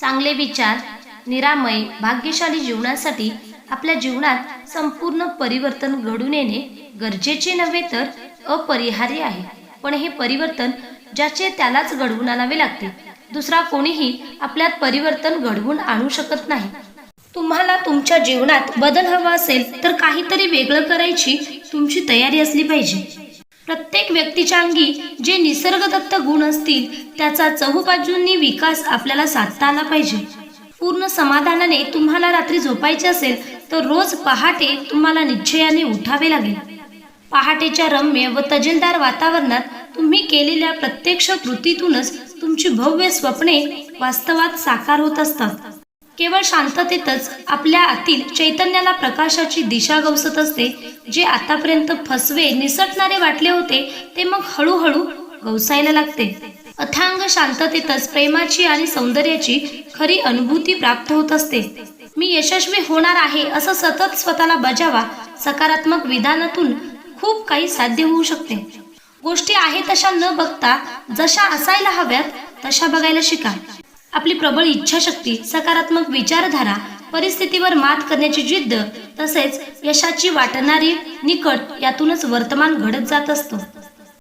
चांगले विचार निरामय भाग्यशाली जीवनासाठी आपल्या जीवनात संपूर्ण परिवर्तन घडून येणे गरजेचे नव्हे तर अपरिहार्य आहे. पण हे परिवर्तन ज्याचे त्यालाच घडवून आणावे लागते. दुसरा कोणीही आपल्यात परिवर्तन घडवून आणू शकत नाही. तुम्हाला तुमच्या जीवनात बदल हवा असेल तर काहीतरी वेगळं करायची तुमची तयारी असली पाहिजे. प्रत्येक व्यक्तीच्या अंगी जे निसर्गदत्त गुण असतील त्याचा चहूबाजूंनी विकास आपल्याला साधता आला पाहिजे. पूर्ण समाधानाने तुम्हाला रात्री झोपायचे असेल तर रोज पहाटे तुम्हाला निश्चयाने उठावे लागेल. पहाटेच्या रम्य व तजेलदार वातावरणात तुम्ही केलेल्या प्रत्यक्ष कृतीतूनच तुमची भव्य स्वप्ने वास्तवात साकार होत असतात. केवळ शांततेतच आपल्या आतील चैतन्याला प्रकाशाची दिशा गवसत असते जे आतापर्यंत फसवे निसटणारे वाटले होते ते मग हळूहळू गवसायला लागते. अथांग शांततेतच प्रेमाची आणि सौंदर्याची खरी अनुभूती प्राप्त होत असते. मी यशस्वी होणार आहे असं सतत स्वतःला बजावा सकारात्मक विधानातून खूप काही साध्य होऊ शकते. गोष्टी आहे तशा न बघता जशा असायला हव्यात तशा बघायला शिका. आपली प्रबळ इच्छाशक्ती सकारात्मक विचारधारा परिस्थितीवर मात करण्याची जिद्द तसेच यशाची वाटणारी निकट यातूनच वर्तमान घडत जात असतं.